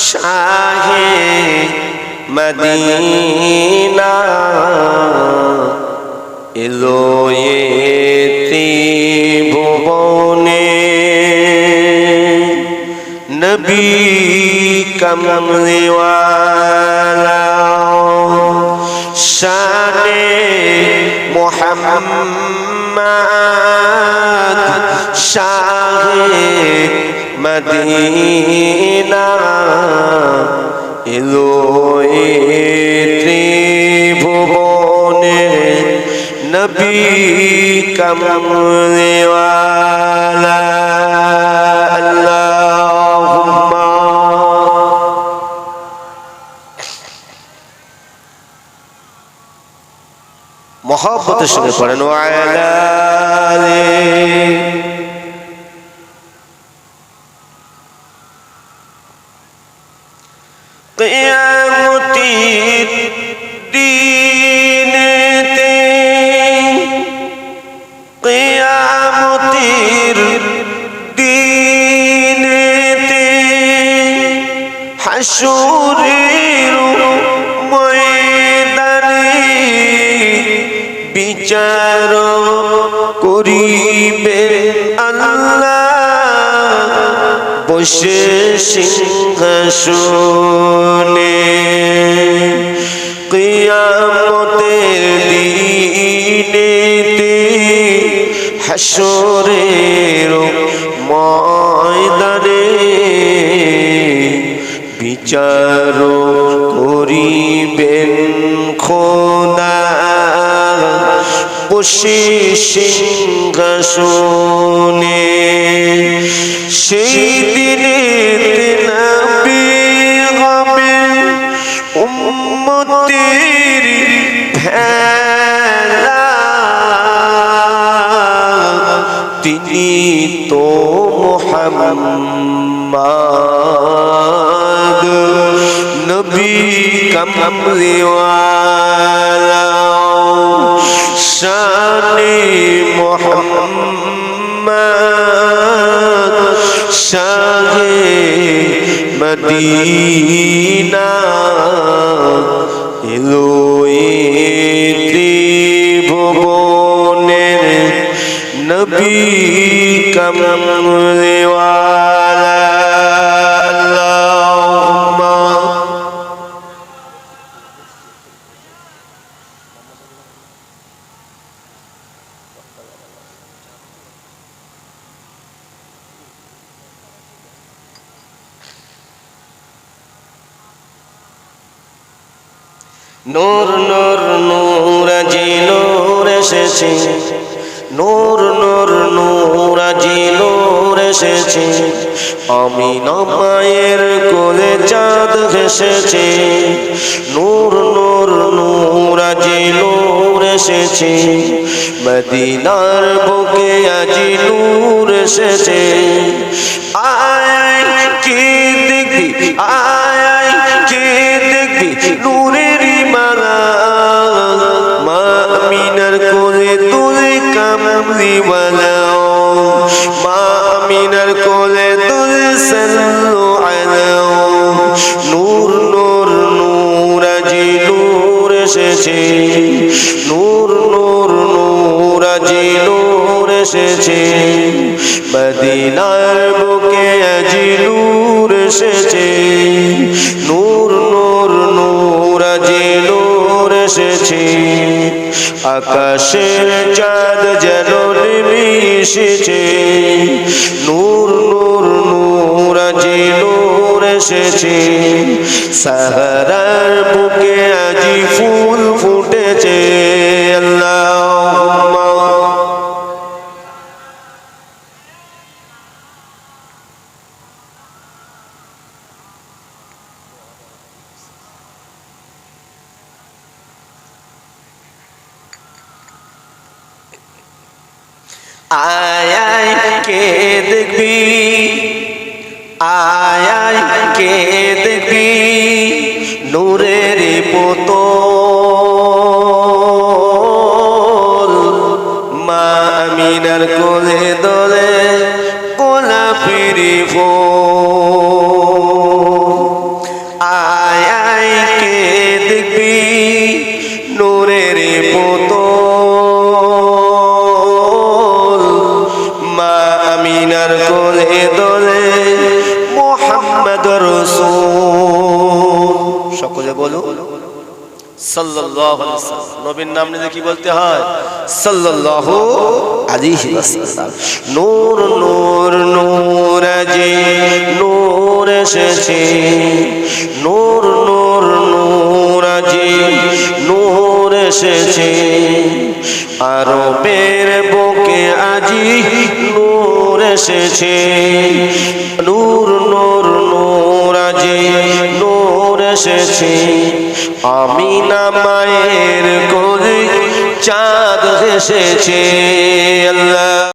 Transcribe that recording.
শাহে Medina এলো এ ত্রিভুবনে নবী কমলিওয়ালা শানে মোহাম্মদ শাহে মদিনা এলো এ ত্রিভুবনে নবী কমলিওয়ালা মহব্বতের সঙ্গে পড়েন। হাসুরের ময়দানে বিচার করিবে বসে সিংহাসনে কিয়ামতের দিনেতে হাসরের ময়দানে বিচার করিবেন খোদা বসে সিংহাসনে। সেই দিনে হবে তিনি তো মোহাম্মদ নবী কমলিওয়ালা। শানে মোহাম্মদ শাহে মদিনা ত্রিভুবনের নবী কমলিওয়ালা নূর নূর নূর, আজি নূর এসেছে। নূর নূর নূর, আজি নূর এসেছে। আমি মায়ের কোলে চাঁদ ভেসেছে। নূর নূর নূর, আজি নূর এসেছে। মদিনার বুকে আজি নূর এসেছে। আয় কি দেখবি আয় আমিনার কোলে তুলে সাল্লু আলা নূর নূর নূর, আজি নূর এসেছে। নূর নূর নূর, আজি নূর এসেছে। মদিনার বুকে আজি নূর এসেছে। নূর নূর নূর, আজি নূর এসেছে। আকাশের চাঁদ যেন নিমিশেছে, নূর নূর নূর আজি নূর এসেছে। সাহারার বুকে আজি ফুল ফুটেছে আল্লাহ আয় কে দেখবি? আয় কে দেখবি? নূরের পোতো আমিনার কোলে দলে মোহাম্মদ রসুল। সকলে বলো, সাল্লাল্লাহু আলাইহি নবীর নাম নিয়ে কি বলতে হয়? সাল্লাল্লাহু আলাইহি ওয়াসাল্লাম নূর নূর নূর আজি, নূর এসেছে। নূর নূর নূর আজি, নূর এসেছে। আরবের বুকে আজি নূর এসেছে। নূর নূর নূর আজে নূর এসেছে। আমি না মায়ের কোলে চাঁদ এসেছে। আল্লাহ